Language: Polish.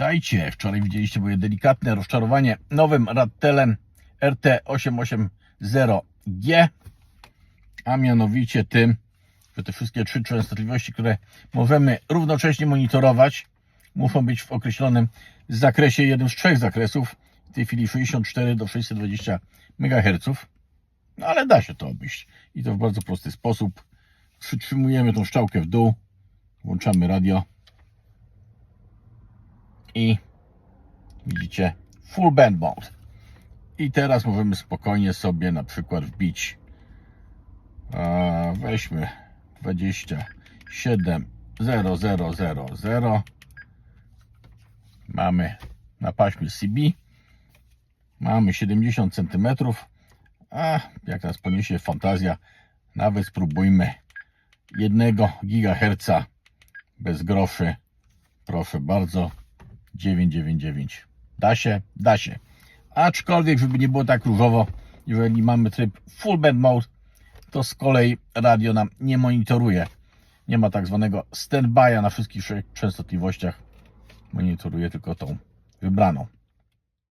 Witajcie. Wczoraj widzieliście moje delikatne rozczarowanie nowym Rattelem RT880G, a mianowicie tym, że te wszystkie trzy częstotliwości, które możemy równocześnie monitorować, muszą być w określonym zakresie, jednym z trzech zakresów, w tej chwili 64 do 620 MHz. No ale da się to obejść i to w bardzo prosty sposób. Przytrzymujemy tą szczałkę w dół, włączamy radio i widzicie full band mode. I teraz możemy spokojnie sobie na przykład wbić a, weźmy 27 0000 mamy na paśmie CB mamy 70 cm a jak nas poniesie fantazja nawet spróbujmy 1 GHz bez groszy. Proszę bardzo 999 da się, da się. Aczkolwiek żeby nie było tak różowo jeżeli mamy tryb full band mode to z kolei radio nam nie monitoruje. Nie ma tak zwanego standby'a na wszystkich częstotliwościach. Monitoruje tylko tą wybraną